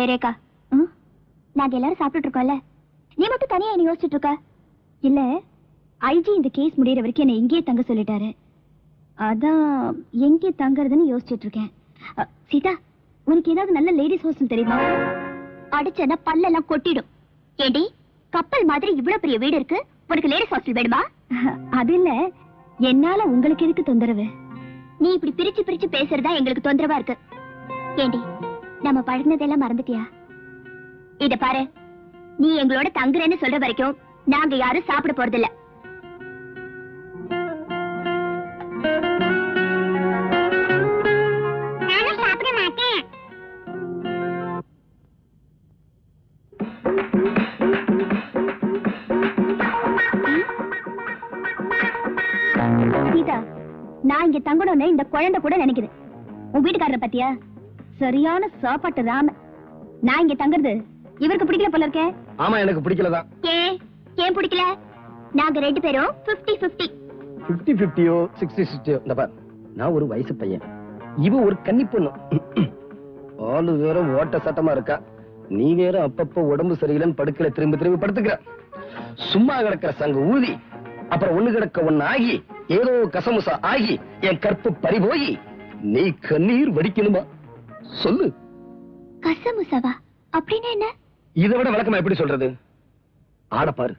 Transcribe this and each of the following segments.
ஏய் ரேகா ம்? நாங்க எல்லாரும் சாப்பிட்டுட்டு இருக்கோம்ல. நீ மட்டும் தனியா என்ன யோசிச்சுட்டு இருக்க? இல்ல ஐஜி இந்த கேஸ் முடியற வரைக்கும் என்ன இங்கேயே தங்க சொல்லிட்டாரு. அதான் எங்கே தங்குறதுன்னு யோசிச்சுட்டு இருக்கேன். சீதா உனக்கு ஏதாவது நல்ல லேடிஸ் ஹாஸ்டல் தெரியுமா? அடிச்சனா பல்லெல்லாம் கொட்டிடும். ஏண்டி கப்பல் மாதிரி இவ்வளவு பெரிய வீடு இருக்கு. உனக்கு லேடிஸ் ஹாஸ்டல் வேணுமா? அது இல்ல. என்னால உங்களுக்கு எதுக்கு தொந்தரவு? நீ இப்படி பிரிச்சு பிரிச்சு பேசுறதா எங்களுக்கு தொந்தரவா இருக்கு. ஏண்டி நம்ம பழகினதெல்லாம் மறந்துட்டியா? இத பாரு நீ எங்களோட தங்குறேன்னு சொல்ற வரைக்கும் நாங்க யாரும் சாப்பிட போறதில்ல. நான் இங்க தங்கணும்னு இந்த குழந்தை கூட நினைக்குது. உன் வீட்டுக்காரரை பத்தியா? சரியான சாப்பாட்டு ராம. நான் இங்க தங்குறது. இவருக்கு பிடிக்கல போல இருக்கே. ஆமா எனக்கு பிடிக்கலதான். ஏன் ஏன் பிடிக்கல? நாங்க ரெண்டு பேரும் 50 50 பிப்டி பிப்டியோ சிக்ஸ்டி சிக்ஸ்டியோ இந்த பார் நான் ஒரு வயசு பையன். இவ ஒரு கன்னி பொண்ணு. ஆளு வேற ஓட்ட சட்டமா இருக்கா. நீ வேற அப்பப்ப உடம்பு சரியில்லைன்னு படுக்கல திரும்பி திரும்பி படுத்துக்கிற. சும்மா கிடக்கிற சங்க ஊதி அப்புறம் ஒண்ணு கிடக்க ஒண்ணு ஆகி ஏதோ கசமுசா ஆகி என் கற்பு பறிபோய் நீ கண்ணீர் வடிக்கணுமா? சொல்லு. கசமுசவா அப்படின்னு என்ன? இதை விட விளக்கமா எப்படி சொல்றது? ஆட பாரு.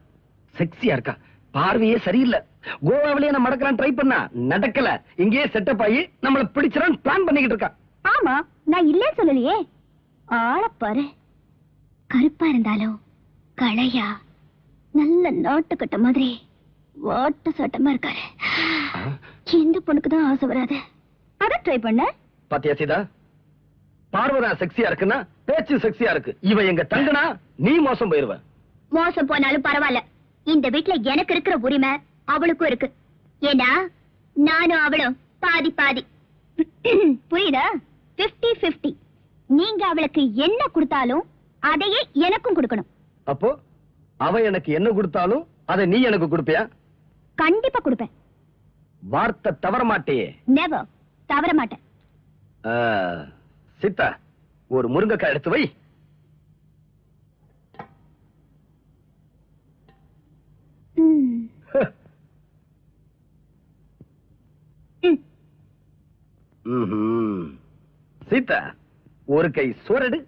செக்ஸியா இருக்கா? பார்வையே சரியில்லை. கோவாவிலேயே நம்ம நடக்கலாம் ட்ரை பண்ணா நடக்கல. இங்கேயே செட்டப் ஆகி நம்மள பிடிச்சிடான் பிளான் பண்ணிக்கிட்டு இருக்கா. ஆமா நான் இல்லைன்னு சொல்லலையே. ஆளப் பாரு. கருப்பா இருந்தாலும் களையா. நல்ல நாட்டுக்கட்ட மாதிரி வாட்ட சட்டமா இருக்காரு. எந்த பொண்ணுக்கு தான் ஆசை வராது. அத ட்ரை பண்ண. பாத்தியா சீதா? பார்வதா செக்ஸியா இருக்குன்னா பேச்சு செக்ஸியா இருக்கு. இவ எங்க தங்குனா நீ மோசம் போயிருவ. மோசம் போனாலும் பரவாயில்ல. இந்த வீட்ல எனக்கு இருக்கிற உரிமை அவளுக்கும் இருக்கு. ஏன்னா நானும் அவளும் பாதி பாதி. புரியுதா? 50 50 நீங்க அவளுக்கு என்ன கொடுத்தாலும் அதையே எனக்கும் கொடுக்கணும். அப்போ அவ எனக்கு என்ன கொடுத்தாலும் அதை நீ எனக்கு கொடுப்பியா? கண்டிப்பா கொடுப்பேன். வார்த்தை தவற மாட்டேயே. நெவர் தவற மாட்டேன். சித்தா ஒரு முருங்கைக்காய் எடுத்து வை ம். சீதா ஒரு கை சோரடு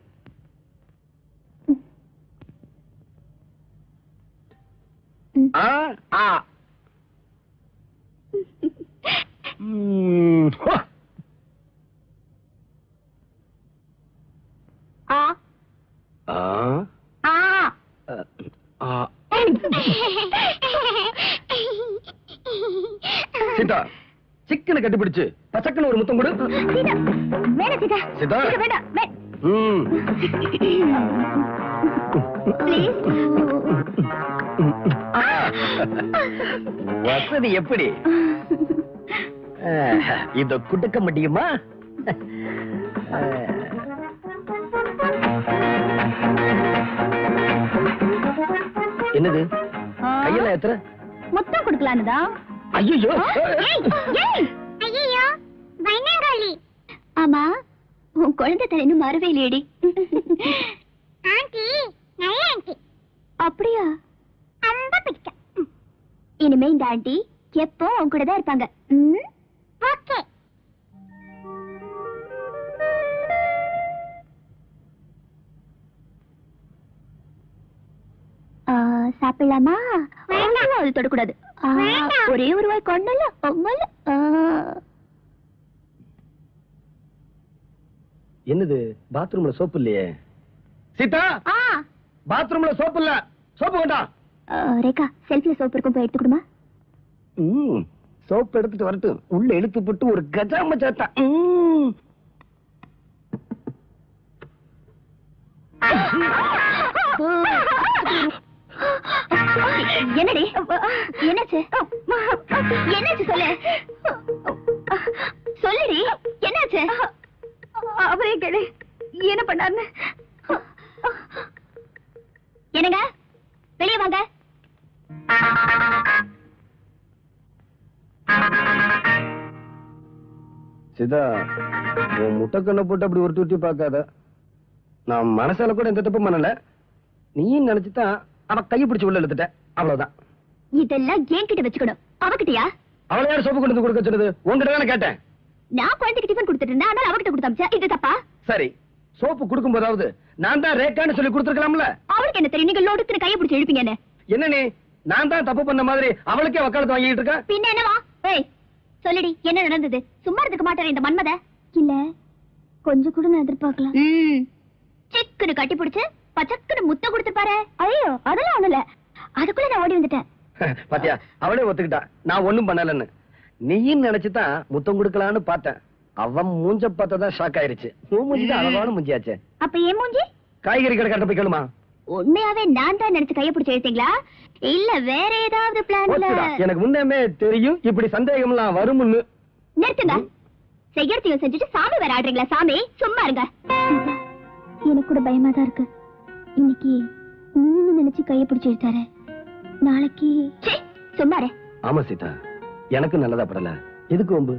ம். ஆ ஆ ம், ஹோ. ஆ ஆ ஆ அ, ஆ சீதா சிக்கனை கட்டிப்பிடிச்சு. பசக்குன்னு ஒரு முத்தம் கொடு. சீதா வேண்டாம். வசதி எப்படி? இத குடுக்க முடியுமா? என்னது. கையில எத்தனை முத்தம் கொடுக்கலான்னுதா ஐயோ ஐயோ பயங்கரி ஆமா உன் குழந்தை தலைன்னு மறவே இல்லையடி. ஆண்டி நல்ல ஆண்டி. அப்படியா? ரொம்ப பிடிக்கும். இனிமே இந்த ஆண்டி எப்போ உன் கூட தான் இருப்பாங்க ஓகே. சாப்பிடலாமா? வேண்டாம். அது தொடக்கூடாது. ஆ, ஒரே ஒரு வாய் கொண்டல அம்மல என்னது பாத்ரூம்ல சோப்பு இல்லையே? சீதா! ஆ. பாத்ரூம்ல சோப்பு இல்ல. சோப்பு வேண்டாம் ரேகா செல்ஃபில சோப் இருக்கும் போய் எடுத்துக்கிடுமா ம் சோப்பு எடுத்துட்டு வரட்டும் உள்ள இழுத்து போட்டு ஒரு கஜாம சாத்தா ம். என்னடி? என்னாச்சு? என்னாச்சு சொல்லு. சொல்லுடி என்னாச்சு? அவரே கேளு. என்ன பண்ணாருன்னு? என்னங்க? வெளியே வாங்க. சிதா உன் முட்டைக்கண்ணை போட்டு அப்படி ஒரு டூட்டி பார்க்காத. நான் மனசால கூட எந்த தப்பும் பண்ணல. நீயும் நினைச்சுதான் அவ கையை பிடிச்சு உள்ள இழுத்துட்ட அவ்வளவுதான். இதெல்லாம் என்கிட்ட வச்சுக்கணும். அவகிட்டயா? அவளை யார் சோப்பு கொண்டு வந்து கொடுக்க சொன்னது? உங்ககிட்ட தானே கேட்டேன். நான் குழந்தைக்கு டிஃபன் கொடுத்துட்டு இருந்தேன். ஆனால் அவகிட்ட கொடுத்தாச்சா இது தப்பா? சரி. சோப்பு கொடுக்கும் போதாவது நான் தான் ரேக்கான்னு சொல்லி கொடுத்துருக்கலாம்ல? அவளுக்கு என்ன தெரியும்? நீங்க லோடுக்கு கையை பிடிச்சு இழுப்பீங்கன்னு. என்ன நீ? நான் தான் தப்பு பண்ண மாதிரி அவளுக்கே வக்காலத்து வாங்கிட்டு இருக்கேன் பின்ன என்னவா? ஏய் சொல்லுடி என்ன நடந்தது? சும்மா இருந்துக்க மாட்டாரு இந்த மன்மத. இல்ல கொஞ்சம் கூட நான் எதிர்பார்க்கலாம். சிக்குன்னு கட்டி பிடிச்சு பச்சக்குன்னு முத்த கொடுத்துப்பாரு ஐயோ அதெல்லாம் ஒண்ணு இல்ல அதுக்குள்ள நான் ஓடி வந்துட்டேன். பாத்தியா அவளே ஒத்துக்கிட்டா. நான் ஒண்ணும் பண்ணலன்னு. நீயும் நினைச்சுதான் முத்தம் கொடுக்கலான்னு பார்த்தேன். அவன் மூஞ்ச பார்த்ததான் ஷாக் ஆயிருச்சு. உன் மூஞ்சி தான் அழகான மூஞ்சியாச்சே. அப்ப ஏன் மூஞ்சி? காய்கறி கடை கட்ட போய் கேளுமா உண்மையாவே நான் தான் நினைச்சு கைய பிடிச்சு எடுத்தீங்களா இல்ல வேற ஏதாவது பிளான்ல. எனக்கு முன்னமே தெரியும் இப்படி சந்தேகம்லாம் வரும்னு நிறுத்துங்க. செய்யறதையும் செஞ்சுட்டு சாமி வேற ஆடுறீங்களா சாமி? சும்மா இருங்க. எனக்கு கூட பயமா தான் இருக்கு. இன்னைக்கு நீங்க நினைச்சு கைய பிடிச்சு எடுத்தாரு நாளைக்கு இரு. ஆமா சீதா எனக்கு நல்லதா படல. எதுக்கு வம்பு?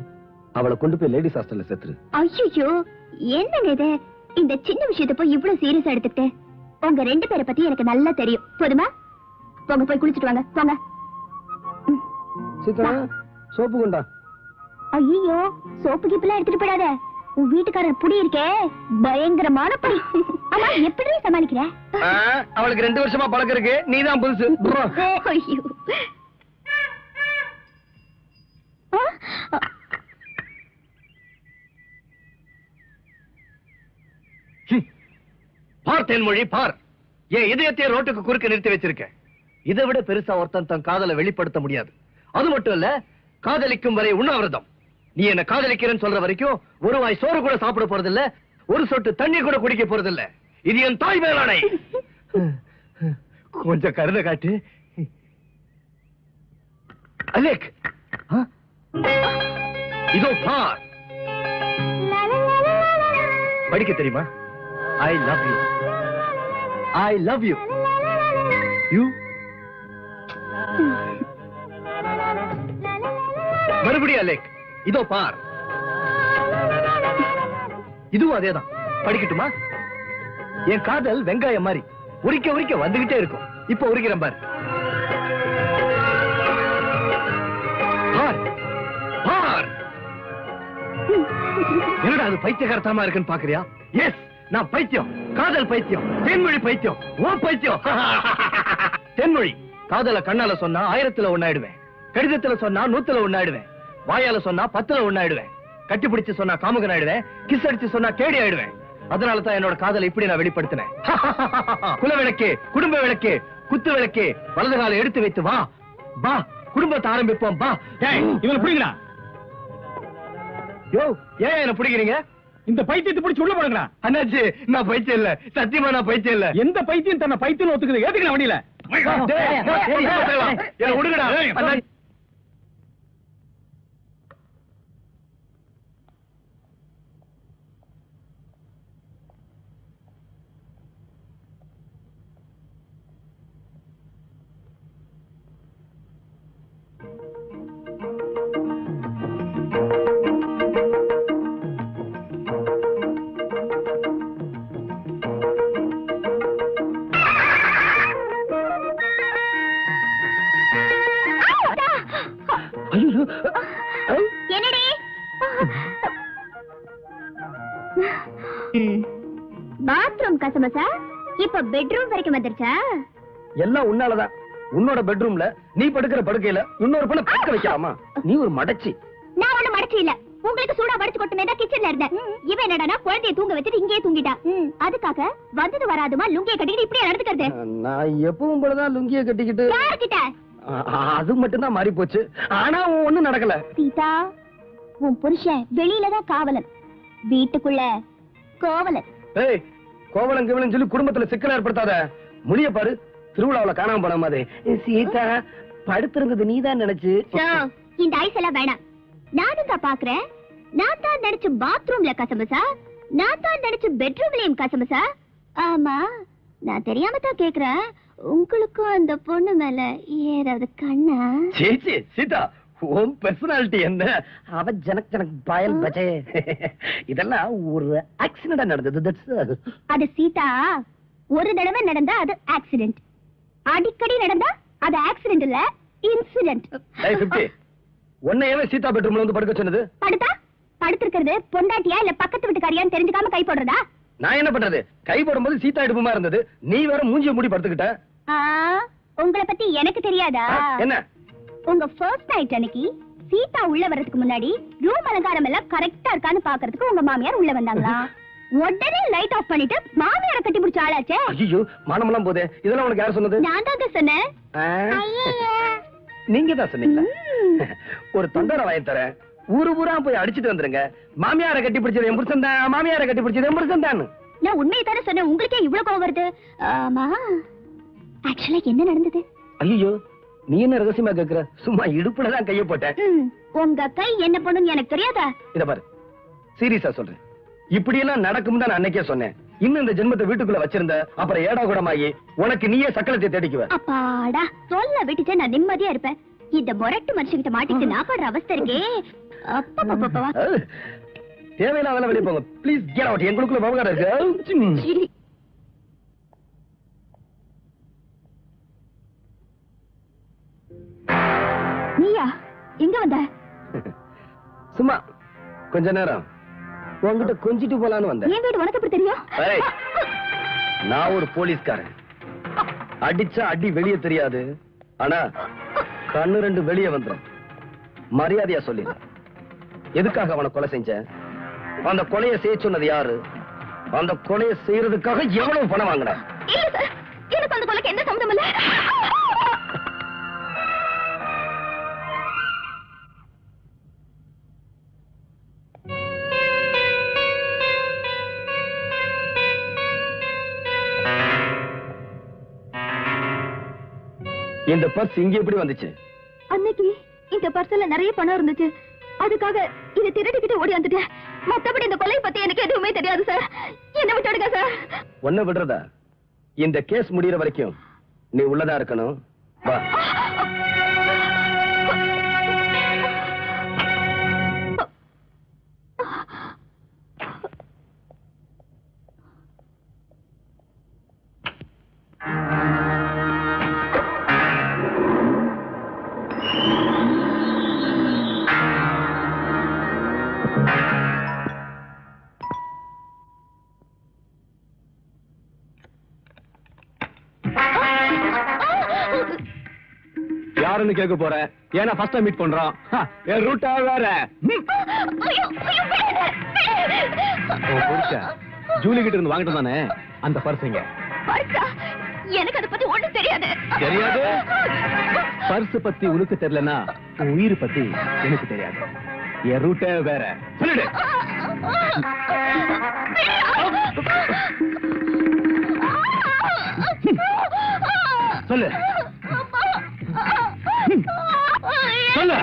அவளை கொண்டு போய் லேடிஸ் ஹாஸ்டல்ல சேர்த்துரு. ஐயோ என்னங்க இது? இந்த சின்ன விஷயத்தை போய் இவ்வளவு சீரியஸா எடுத்துக்கிட்டு? உங்க ரெண்டு பேரை பத்தி எனக்கு நல்லா தெரியும். போதுமா? போங்க போய் குளிச்சிட்டு வாங்க. போங்க. சீதா சோப்பு கொண்டா. ஐயோ சோப்பு கிப்பெல்லாம் எடுத்துட்டு போயிடாத. உன் வீட்டுக்காரர் புடி இருக்கே? பயங்கரமான புடி ஆமா எப்படி சமாளிக்கிற? அவளுக்கு ரெண்டு வருஷமா பழக்கம் இருக்கு. நீதான் புதுசு. ப்ரோ. தென்மொழி பார். என் இதயத்தை ரோட்டுக்கு குறுக்க நிறுத்தி வச்சிருக்க இதை விட பெருசா ஒருத்தன் தன் காதலை வெளிப்படுத்த முடியாது. அது மட்டும் இல்ல காதலிக்கும் வரை உண்ணாவிரதம். நீ என்ன காதலிக்கிறேன்னு சொல்ற வரைக்கும் ஒரு வாய் சோறு கூட சாப்பிட போறதில்ல ஒரு சொட்டு தண்ணி கூட குடிக்க போறதில்ல. இது என் தாய் மேலானை கொஞ்சம் கருத காட்டு. அலேக் இதோ பார். படிக்க தெரியுமா? I love you I love you you மறுபடியும் அலேக். இதோ பார். இதுவும் அதேதான். படிக்கட்டுமா? என் காதல் வெங்காயம் மாதிரி. உரிக்க உரிக்க வந்துகிட்டே இருக்கும். இப்ப உரிக்கிறேன் பார். பார். என்னடா அது பைத்தியகாரத்தனமா இருக்குன்னு பாக்குறியா? எஸ் நான் பைத்தியம். காதல் பைத்தியம். தென்மொழி பைத்தியம். ஓ பைத்தியம். தென்மொழி. காதல கண்ணால சொன்னா ஆயிரத்துல ஒன்னாயிடுவேன் கடிதத்துல சொன்னா நூத்துல ஒண்ணாயிடுவேன். வாயால சொன்னா பத்துல ஒண்ணாயிடுவேன் கட்டி பிடிச்சு சொன்னா காமுகன் ஆயிடுவேன் கிஸ் அடிச்சு சொன்னா கேடி ஆயிடுவேன் அதனால தான் என்னோட காதலை இப்படி நான் வெளிப்படுத்தினேன் குல விளக்கே குடும்ப விளக்கே குத்து விளக்கே வலது காலை எடுத்து வைத்து வா வா குடும்பத்தை ஆரம்பிப்போம் வா இவனை பிடிங்கடா யோ ஏன் என்ன பிடிக்கிறீங்க இந்த பைத்தியத்தை பிடிச்சு உள்ள போடுங்கடா அண்ணாச்சி நான் பைத்தியம் இல்ல சத்தியமா நான் பைத்தியம் இல்ல எந்த பைத்தியம் தன்னை பைத்தியம் ஒத்துக்குது ஏத்துக்கலாம் வண்டியில டேய், டேய், என்னை விடுங்கடா. கசமசா இப்ப பெட்ரூம் வரைக்கும் வந்துருச்சா? எல்லாம் உன்னாலதான். உன்னோட பெட்ரூம்ல நீ படுக்கிற படுக்கையில இன்னொரு பொண்ணை படுக்க வைக்கலாமா நீ ஒரு மடச்சி. நான் ஒண்ணு மறைச்சு இல்ல. உங்களுக்கு சூடா வடிச்சு கொட்டுமே தான் கிச்சன்ல இருந்தேன். இவன் என்னடா குழந்தைய தூங்க வச்சுட்டு இங்கேயே தூங்கிட்டா. அதுக்காக வந்தது வராதுமா லுங்கிய கட்டிக்கிட்டு இப்படியே நடந்துக்கிறது? நான் எப்பவும் போலதான் லுங்கிய கட்டிக்கிட்டு. யார்கிட்ட? அது மட்டும்தான் மாறி போச்சு ஆனா ஒண்ணும் நடக்கல. சீதா உன் புருஷன் வெளியில தான் காவலன். வீட்டுக்குள்ள கோவலன். ஏய் கோவலம் கிவலம் சொல்லி குடும்பத்துல சிக்கல் ஏற்படுத்தாத. முடிய பாரு திருவிழாவுல காணாம போன மாதிரி. சீதா படுத்திருந்தது நீதான் நினைச்சு. இந்த ஐஸ் எல்லாம் வேணாம். நானும் தான் பாக்குறேன். நான் தான் நினைச்சு பாத்ரூம்ல கசமசா நான் தான் நினைச்சு பெட்ரூம்லயும் கசமசா ஆமா நான் தெரியாம தான் கேக்குறேன். உங்களுக்கும் அந்த பொண்ணு மேல ஏதாவது கண்ணா? சீ, சீ, சீதா ஓம் பர்சனாலிட்டி என்ன? அவ ஜனக் ஜனக் பாயல் பஜே. இதெல்லாம் ஒரு ஆக்சிடென்டா நடந்தது தட்ஸ் அது சீதா ஒரு தடவை நடந்தா அது ஆக்சிடென்ட் அடிக்கடி நடந்தா அது ஆக்சிடென்ட் இல்ல இன்சிடென்ட் ஏய் 50 உன்னையவே சீதா பெட்ரூம்ல வந்து படுக்க சொன்னது? படுத்தா? படுத்திருக்கிறது பொண்டாட்டியா இல்ல பக்கத்து வீட்டுக்காரியான்னு தெரிஞ்சுக்காம கை போடுறதா? நான் என்ன பண்றது? கை போடும்போது சீதா இடுப்புமா இருந்தது? நீ வேற மூஞ்சிய மூடி படுத்துக்கிட்ட. ஆ, உங்களை பத்தி எனக்கு தெரியாதா? என்ன? உங்க ஃபர்ஸ்ட் நைட் அன்னைக்கு சீதா உள்ள வர்றதுக்கு முன்னாடி ரூம் அலங்காரம் எல்லாம் கரெக்டா இருக்கான்னு பாக்குறதுக்கு உங்க மாமியார் உள்ள வந்தாங்களா? உடனே லைட் ஆஃப் பண்ணிட்டு மாமியார கட்டி பிடிச்ச ஆளாச்சே. ஐயோ மானமெல்லாம் போதே. இதெல்லாம் உனக்கு யார் சொன்னது? நான் தாங்க சொன்னேன். நீங்க தான் சொன்னீங்களா. ஒரு தொண்டரை வாங்கி தரேன் ஊரு ஊரா போய் அடிச்சிட்டு வந்துருங்க. மாமியார கட்டி பிடிச்சது என் புருஷன் தான் மாமியார கட்டி பிடிச்சது என் புருஷன் தான். நான் உண்மையை தானே சொன்னேன். உங்களுக்கே இவ்வளவு கோவம் வருது. ஆமா. ஆக்சுவலா என்ன நடந்தது? ஐயோ நீ என்ன ரகசியமா கேக்குற? சும்மா இடுப்புல தான் கைய போட்டேன் ம், உங்க கை என்ன பண்ணுன்னு எனக்கு தெரியாதா? இத பாரு. சீரியஸா சொல்றேன். இப்படி எல்லாம் நடக்கும் தான் அன்னைக்கே சொன்னேன். இன்னும் இந்த ஜென்மத்தை வீட்டுக்குள்ள வச்சிருந்த அப்புறம் ஏடா கூடமாகி உனக்கு நீயே சக்கலத்தை தேடிக்குவ. அப்பாடா சொல்ல விட்டுட்டு நான் நிம்மதியா இருப்பேன். இந்த முரட்டு மனுஷங்கிட்ட மாட்டிட்டு நான் படுற அவஸ்தை இருக்கே. தேவையில்லாத வெளியே போங்க. ப்ளீஸ் கேட் அவுட் எங்களுக்குள்ள விவகாரம் இருக்கு. கொஞ்ச நேரம். உன்கிட்ட கொஞ்சிட்டு போலான்னு வந்தேன். என் வீடு உனக்கு எப்படி தெரியும்? ஏய். நான் ஒரு போலீஸ்காரன். அடிச்சா அடி வெளியே தெரியாது. ஆனா கண்ணு ரெண்டு வெளியே வந்துரும். மரியாதையா சொல்லிடு. எதுக்காக அவனை கொலை செஞ்ச? அந்த கொலையை செய்ய சொன்னது யாரு? அந்த கொலையை செய்யறதுக்காக எவ்வளவு பணம் வாங்கின? இல்ல சார் எனக்கு அந்த கொலைக்கு எந்த சம்மந்தம் இல்ல. இந்த பர்ஸ் இங்க எப்படி வந்துச்சு? அன்னைக்கு இந்த பர்சல்ல நிறைய பணம் இருந்துச்சு. அதுக்காக இதை திருடிக்கிட்டு ஓடி வந்துட்டேன். மத்தபடி இந்த கொலை பத்தி எனக்கு எதுவுமே தெரியாது சார் என்ன விட்டுடுங்க சார் ஒன்ன விடுறதா? இந்த கேஸ் முடியற வரைக்கும் நீ உள்ளதா இருக்கணும். வா. யாருன்னு கேட்க போற ஏன்னா ஃபர்ஸ்ட் மீட் பண்றோம் என் ரூட்டா வேற ஜூலி கிட்ட இருந்து வாங்கிட்டு தானே அந்த பர்சுங்க? எனக்கு அதை பத்தி ஒண்ணும் தெரியாது தெரியாது பர்ஸ் பத்தி உனக்கு தெரியலனா உயிர் பத்தி எனக்கு தெரியாது என் ரூட்டே வேற சொல்லிடு சொல்லு சொல்லு.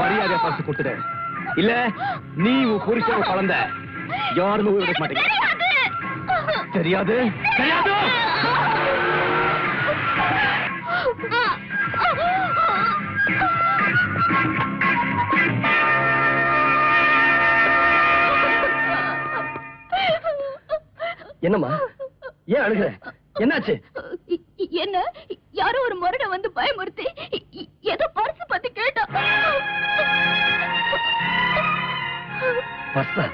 மரியாதை பர்ஸ் கொடுத்துடு. இல்ல நீ உன் புருஷன் குழந்தை யாருமே உயிர் விட மாட்டீங்க. தெரியாது? தெரியாது? என்னம்மா? ஏன் அழுகுற? என்னாச்சு? என்ன? யாரோ ஒரு முரட வந்து பயமுறுத்தி ஏதோ பர்ஸ் பத்தி கேட்டா. பர்ஸா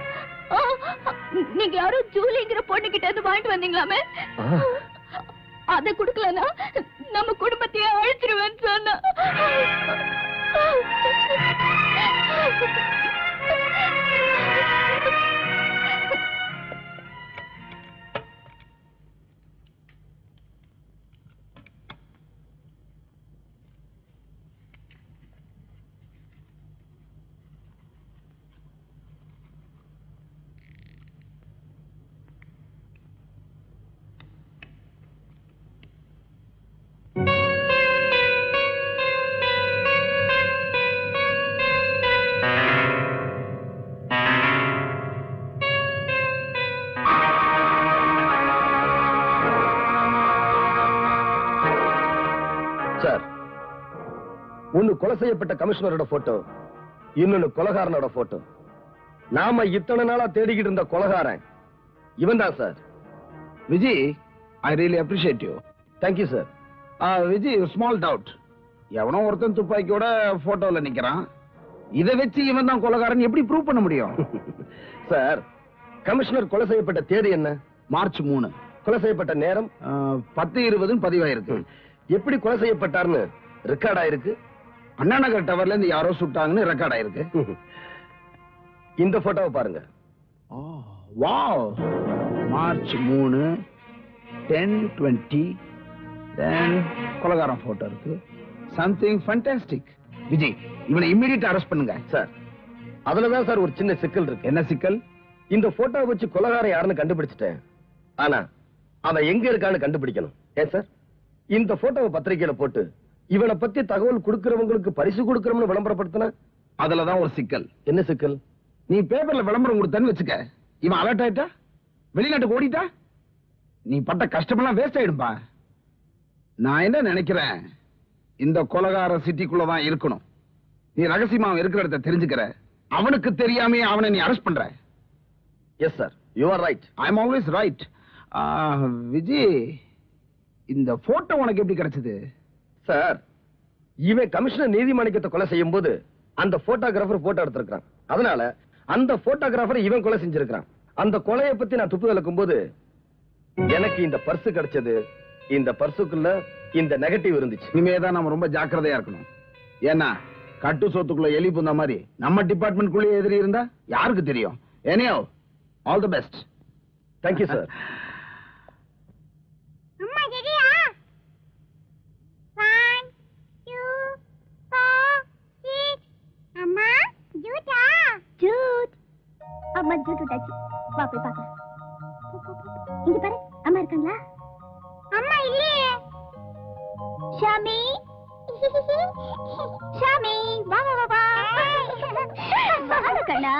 நீங்க யாரோ ஜூலிங்கிற பொண்ணு கிட்ட இருந்து வாங்கிட்டு வந்தீங்களாமே. அத குடுக்கலனா நம்ம குடும்பத்தையே அழிச்சிருவேன்னு சொன்னா. ஒன்னு கொலை செய்யப்பட்ட கமிஷனரோட போட்டோ இன்னொன்னு கொலகாரனோட போட்டோ நாம இத்தனை நாளா தேடிக்கிட்டு இருந்த கொலகாரன் இவன் தான் sir Vijay I really appreciate you thank you sir Vijay small doubt எவனோ ஒருத்தன் துப்பாக்கியோட போட்டோல நிக்கிறான். இதை வச்சு இவன் தான் கொலகாரன். எப்படி ப்ரூவ் பண்ண முடியும்? சார் கமிஷனர் கொலை செய்யப்பட்ட தேதி என்ன? மார்ச் மூணு. கொலை செய்யப்பட்ட நேரம்? பத்து இருபதுன்னு பதிவாயிருக்கு. எப்படி கொலை செய்யப்பட்டார்னு ரெக்கார்ட் ஆயிருக்கு? அண்ணா நகர் டவர்ல இருந்து யாரோ சுட்டாங்கன்னு ரெக்கார்ட் ஆயிருக்கு. இந்த போட்டோவை பாருங்க. வாவ் மார்ச் மூணு டென் டுவெண்ட்டி தென் கொலகாரம் போட்டோ இருக்கு. சம்திங் ஃபண்டாஸ்டிக் விஜய் இவனை இம்மிடியட் அரெஸ்ட் பண்ணுங்க. சார் அதுலதான் சார் ஒரு சின்ன சிக்கல் இருக்கு. என்ன சிக்கல்? இந்த போட்டோவை வச்சு கொலகாரன் யாருன்னு கண்டுபிடிச்சிட்டேன். ஆனா அவன் எங்க இருக்கான்னு கண்டுபிடிக்கணும். ஏன் சார் இந்த போட்டோவை பத்திரிக்கையில போட்டு இவனை பத்தி தகவல் கொடுக்கறவங்களுக்கு பரிசு கொடுக்கறோம்னு விளம்பரப்படுத்தினா? அதுலதான் ஒரு சிக்கல். என்ன சிக்கல்? நீ பேப்பர்ல விளம்பரம் கொடுத்தன்னு வச்சுக்க. இவன் அலர்ட் ஆயிட்டா? வெளிநாட்டுக்கு ஓடிட்டா? நீ பட்ட கஷ்டமெல்லாம் வேஸ்ட் ஆயிடும்பா. நான் என்ன நினைக்கிறேன்? இந்த கொலகார சிட்டிக்குள்ள தான் இருக்கணும். நீ ரகசியமா அவன் இருக்கிற இடத்த தெரிஞ்சுக்கிற. அவனுக்கு தெரியாமே அவனை நீ அரெஸ்ட் பண்ற. Yes sir you are right I am always right Vijay இந்த போட்டோ உனக்கு எப்படி கிடைச்சது? சார் இவன் கமிஷனர் நீதிமணிக்கத்தை கொலை செய்யும் போது அந்த போட்டோகிராஃபர் போட்டோ எடுத்திருக்கான் அதனால அந்த போட்டோகிராஃபர் இவன் கொலை செஞ்சிருக்கான் அந்த கொலையை பத்தி நான் துப்பு விளக்கும் போது எனக்கு இந்த பர்ஸ் கிடைச்சது இந்த பர்சுக்குள்ள இந்த நெகட்டிவ் இருந்துச்சு. இனிமே தான் நம்ம ரொம்ப ஜாக்கிரதையா இருக்கணும். ஏன்னா கட்டு சொத்துக்குள்ள எலி புந்த மாதிரி நம்ம டிபார்ட்மெண்ட்குள்ளே எதிரி இருந்தா யாருக்கு தெரியும்? Anyhow all the best thank you sir அம்மா ரெடியா ஒன் டூ ஃபோர் சிக்ஸ் அம்மா ஜூட்டா ஜூட் அம்மா ஜூட் விட்டாச்சு. வா போய் பார்க்கலாம். இங்க பாரு அம்மா இருக்காங்களா? அம்மா இல்லையே. ஷாமி. ஷாமி வா வா வா வா. கண்ணா.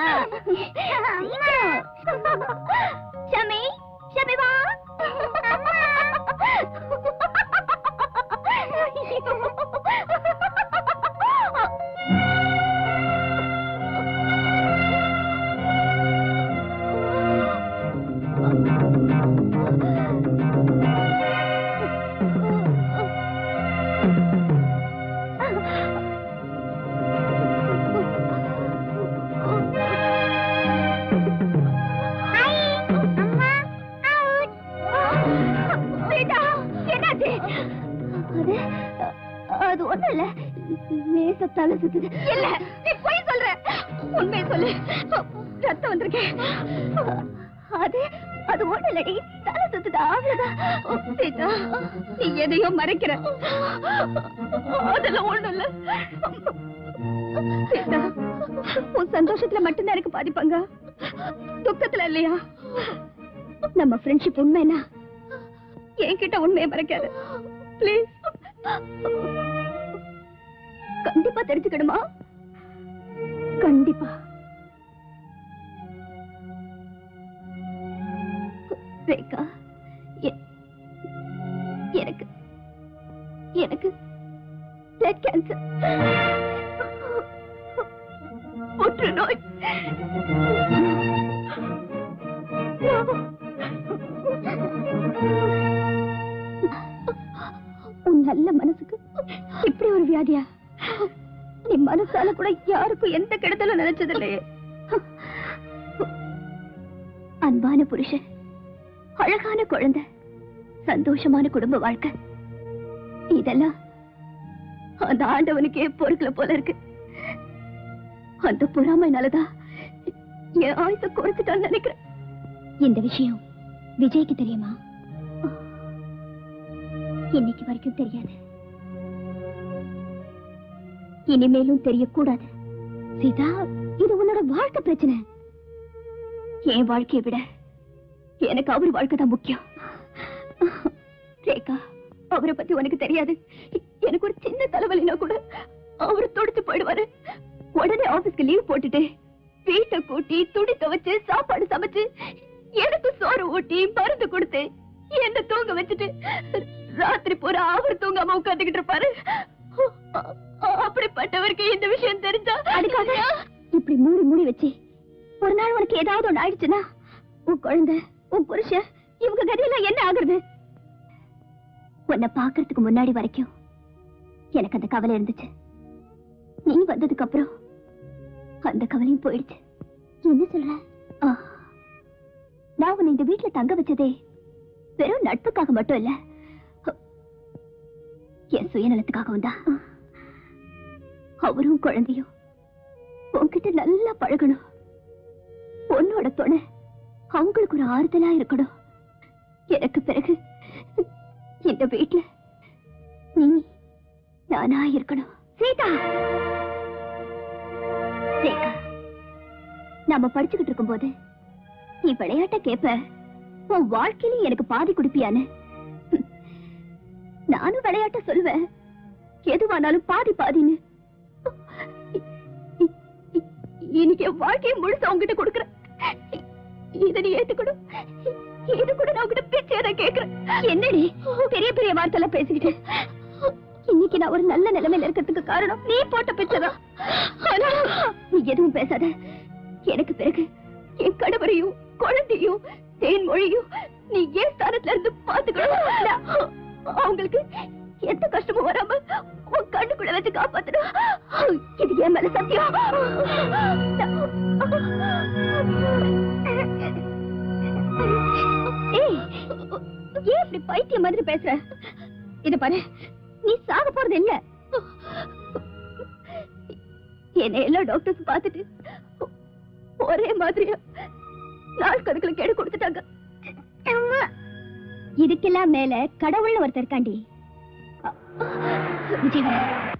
அதெல்லாம் ஒண்ணும் இல்ல. உன் சந்தோஷத்துல மட்டும்தான் எனக்கு பாதிப்பாங்க? துக்கத்துல இல்லையா? நம்ம ஃப்ரெண்ட்ஷிப் உண்மைனா என்கிட்ட உண்மையை மறைக்காது. பிளீஸ் கண்டிப்பா தெரிஞ்சுக்கணுமா? கண்டிப்பா. ரேகா எனக்கு எனக்கு பிளட் கேன்சர் புற்றுநோய். உன் நல்ல மனசுக்கு இப்படி ஒரு வியாதியா? நீ மனசால கூட யாருக்கும் எந்த கெடுதலும் நினைச்சது இல்லையே அன்பான புருஷன் அழகான குழந்தை சந்தோஷமான குடும்ப வாழ்க்கை. இதெல்லாம் அந்த ஆண்டவனுக்கே பொறுக்கல போல இருக்கு. அந்த பொறாமைனாலதான் என் ஆயுத குறைச்சிட்டான்னு நினைக்கிறேன். இந்த விஷயம் விஜய்க்கு தெரியுமா? இன்னைக்கு வரைக்கும் தெரியாது. இனிமேலும் தெரியக்கூடாது. சீதா இது உன்னோட வாழ்க்கை பிரச்சனை. என் வாழ்க்கையை விட எனக்கு அவர் வாழ்க்கை தான் முக்கியம். அவரை பத்தி உனக்கு தெரியாது. எனக்கு ஒரு சின்ன தலைவலினா கூட அவரு துடிச்சு போயிடுவாரு. உடனே ஆபீஸ்க்கு லீவ் போட்டுட்டு வீட்டை கூட்டி துணி துவைச்சு சாப்பாடு சமைச்சு எனக்கு சோறு ஊட்டி மருந்து கொடுத்து என்ன தூங்க வச்சுட்டு ராத்திரி பூரா அவர் தூங்காம உட்காந்துக்கிட்டு இருப்பாரு. அப்படிப்பட்டவருக்கு இந்த விஷயம் தெரிஞ்சா அதுக்காக இப்படி மூடி மூடி வச்சு ஒரு நாள் உனக்கு ஏதாவது ஒண்ணு ஆயிடுச்சுன்னா உன் குழந்தை உன் புருஷன் இவங்க கதையெல்லாம் என்ன ஆகுறது? உன்னை பாக்குறதுக்கு முன்னாடி வரைக்கும் எனக்கு அந்த கவலை இருந்துச்சு. நீ வந்ததுக்கு அப்புறம் அந்த கவலையும் போயிடுச்சு. என்ன சொல்ற? நான் உன்னை இந்த வீட்டுல தங்க வச்சதே வெறும் நட்புக்காக மட்டும் இல்ல. என் சுயநலத்துக்காகவும் தான். அவரும் குழந்தையும் உன்கிட்ட நல்லா பழகணும். பொண்ணோட துணை அவங்களுக்கு ஒரு ஆறுதலா இருக்கணும். எனக்கு பிறகு இந்த வீட்டுல நீ நானா இருக்கணும் சீதா! ரேகா நாம படிச்சுக்கிட்டு இருக்கும்போது நீ விளையாட்ட கேப்ப உன் வாழ்க்கையில எனக்கு பாதி குடிப்பியான்னு. நானும் விளையாட்ட சொல்லுவேன் எதுவானாலும் பாதி பாதின்னு. இன்னைக்கு என் வாழ்க்கையை முழுசா உங்ககிட்ட கொடுக்குறேன் இதை நீ ஏத்துக்கணும் இது கூட நான் உங்ககிட்ட பிச்சை நான் கேக்குறேன் என்னடி? பெரிய பெரிய வார்த்தைலாம் பேசிக்கிட்டு. இன்னைக்கு நான் ஒரு நல்ல நிலைமையில இருக்கிறதுக்கு காரணம் நீ போட்ட பிச்சைதான் ஆனா நீ எதுவும் பேசாத. எனக்கு பிறகு என் கணவரையும் குழந்தையும் தேன்மொழியும் நீ ஏன் ஸ்தானத்துல இருந்து பாத்துக்கணும் அவங்களுக்கு எந்த கஷ்டமும் வராம உன் கண்ணுக்குள்ள வச்சு காப்பாத்தணும். இது என் மேல சத்தியம். ஏய், ஏன் இப்படி மாதிரி பேசுற? இது பாரு நீ சாக போறது இல்ல என்ன எல்லா டாக்டர்ஸ் பார்த்துட்டு ஒரே மாதிரியா நாள் கேடு கொடுத்துட்டாங்க. இதுக்கெல்லாம் மேல கடவுள்னு ஒருத்தர் இருக்காண்டி.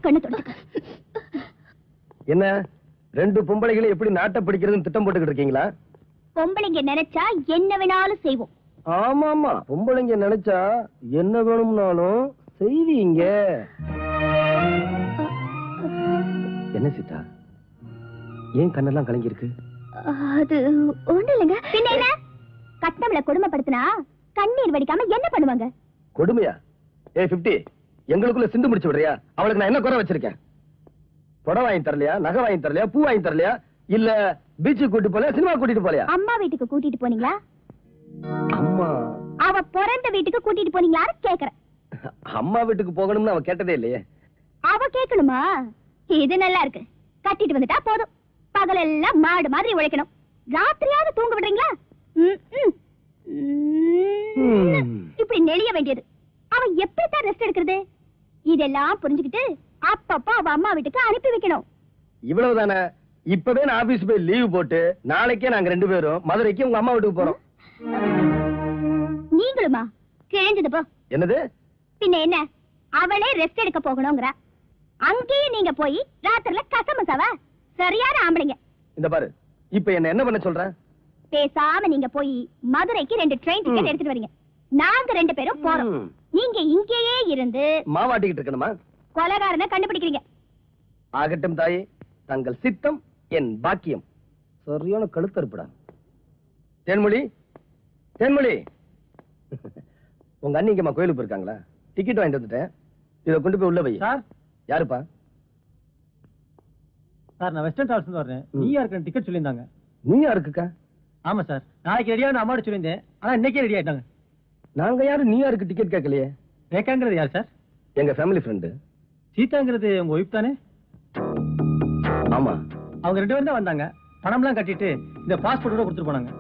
கண்ணு தொடச்சுக்க. என்ன ரெண்டு பொம்பளைகளை எப்படி நாட்டை பிடிக்கிறதுன்னு திட்டம் போட்டுக்கிட்டு இருக்கீங்களா? பொம்பளைங்க நினைச்சா என்ன வேணாலும் செய்வோம். ஆமா ஆமா பொம்பளைங்க நினைச்சா என்ன வேணும்னாலும் செய்வீங்க. என்ன சீதா ஏன் கண்ணெல்லாம் கலங்கி இருக்கு அது ஒண்ணு இல்லைங்க. பின்ன என்ன? கட்டணம்ல கொடுமைப்படுத்தினா கண்ணீர் வடிக்காம என்ன பண்ணுவாங்க? கொடுமையா? ஏய் பிப்டி எங்களுக்குள்ள சிந்து முடிச்சு விடுறியா? அவளுக்கு நான் என்ன குறை வச்சிருக்கேன்? புடவை வாங்கி தரலையா? நகை வாங்கி தரலையா? பூ வாங்கி தரலையா? இல்ல பீச்சுக்கு கூட்டிட்டு போலையா சினிமா கூட்டிட்டு போலையா? அம்மா வீட்டுக்கு கூட்டிட்டு போனீங்களா? அம்மா. அவ பிறந்த வீட்டுக்கு கூட்டிட்டு போனீங்களான்னு கேக்குறேன். அம்மா வீட்டுக்கு போகணும்னு அவ கேட்டதே இல்லையே. அவ கேட்கணுமா இது நல்லா இருக்கு. கட்டிட்டு வந்துட்டா போதும். பகலெல்லாம் மாடு மாதிரி உழைக்கணும். ராத்திரியாவது தூங்க விடுறீங்களா. இப்படி நெளிய வேண்டியது. அவ எப்படித்தான் ரெஸ்ட் எடுக்கிறது? இதெல்லாம் புரிஞ்சுக்கிட்டு அப்பப்ப அவ அம்மா வீட்டுக்கு அனுப்பி வைக்கணும். இவ்வளவுதானே? இப்பவே நான் ஆபீஸ் போய் லீவ் போட்டு நாளைக்கே நாங்க ரெண்டு பேரும் மதுரைக்கு உங்க அம்மா வீட்டுக்கு போறோம். நீங்களுமா? கிழிஞ்சது போ. என்னது? பின்ன என்ன? அவளே ரெஸ்ட் எடுக்க போகணுங்கிற அங்கேயே நீங்க போய் ராத்திரில கசமசாவா சரியான ஆம்பளைங்க. இந்த பாரு இப்ப என்ன என்ன பண்ண சொல்ற? பேசாம நீங்க போய் மதுரைக்கு ரெண்டு ட்ரெயின் டிக்கெட் எடுத்துட்டு வரீங்க. நாங்க ரெண்டு பேரும் போறோம். நீங்க இங்கேயே இருந்து மாவாட்டிக்கிட்டு இருக்கணுமா? கொலகாரனை கண்டுபிடிக்கிறீங்க. ஆகட்டும் தாயே தங்கள் சித்தம் என் பாக்கியம். சரியான கழுத்தறுப்புடா. தேன்மொழி தேன்மொழி. உங்க அண்ணி இங்கம்மா கோயிலுக்கு போயிருக்காங்களா? டிக்கெட் வாங்கிட்டு வந்துட்டேன். இதை கொண்டு போய் உள்ள வை. சார். யாருப்பா? சார் நான் வெஸ்டர்ன் டிராவல்ஸ் வரேன். நியூ யார்க்கு டிக்கெட் சொல்லியிருந்தாங்க. நீ யாருக்குக்கா? ஆமா சார். நாளைக்கு ரெடியாக அம்மாட்ட சொல்லியிருந்தேன். ஆனா இன்னைக்கே ரெடி ஆயிட்டாங்க. நாங்க யாரும் நீ யாருக்கு டிக்கெட் கேட்கலையே? ரேகாங்கிறது யார் சார்? எங்க ஃபேமிலி ஃப்ரெண்டு சீதாங்கிறது உங்க ஒய்ஃப் தானே? ஆமா. அவங்க ரெண்டு பேரும் தான் வந்தாங்க. பணம்லாம் கட்டிட்டு இந்த பாஸ்போர்ட் கூட கொடுத்துட்டு போனாங்க.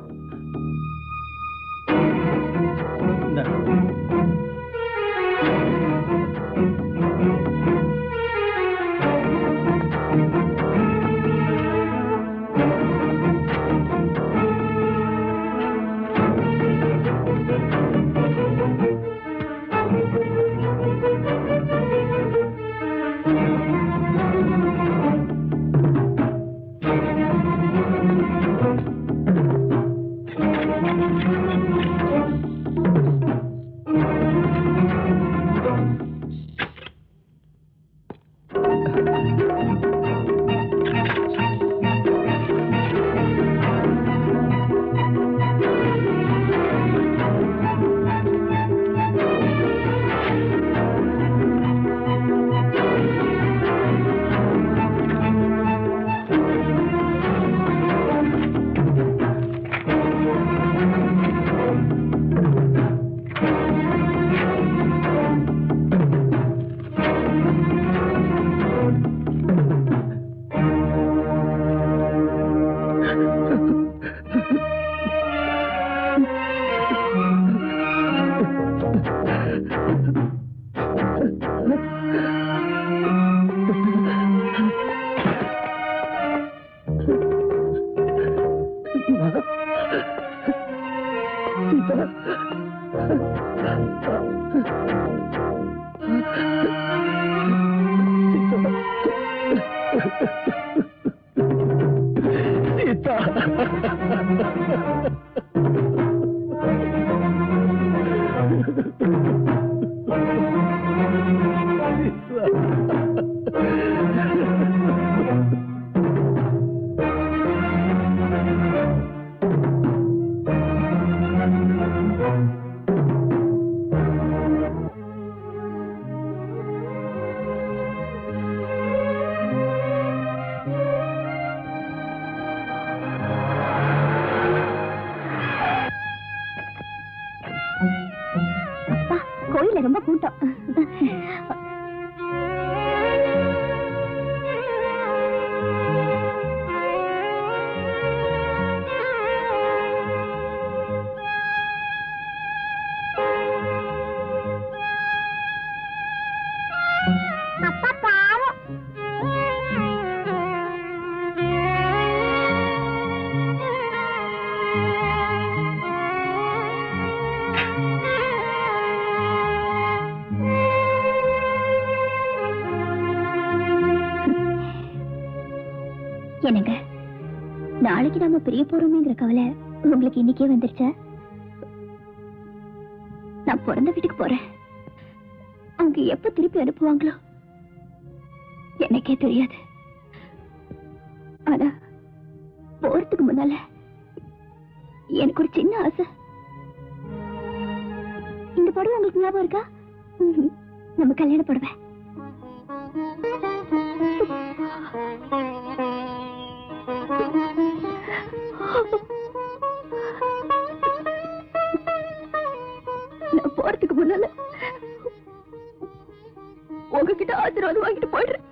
என்னங்க நாளைக்கு நாம பிரிய போறோமேங்கிற கவலை உங்களுக்கு இன்னைக்கே வந்துருச்சா? நான் பிறந்த வீட்டுக்கு போறேன். அவங்க எப்ப திருப்பி அனுப்புவாங்களோ? எனக்கே தெரியாது. ஆனா போறதுக்கு முன்னால எனக்கு ஒரு சின்ன ஆசை. இந்த படம் உங்களுக்கு ஞாபகம் இருக்கா? நம்ம கல்யாண படுவேன். நான் போறதுக்கு முன்னால உங்ககிட்ட ஆசீர்வாதம் வாங்கிட்டு போயிடுறேன்.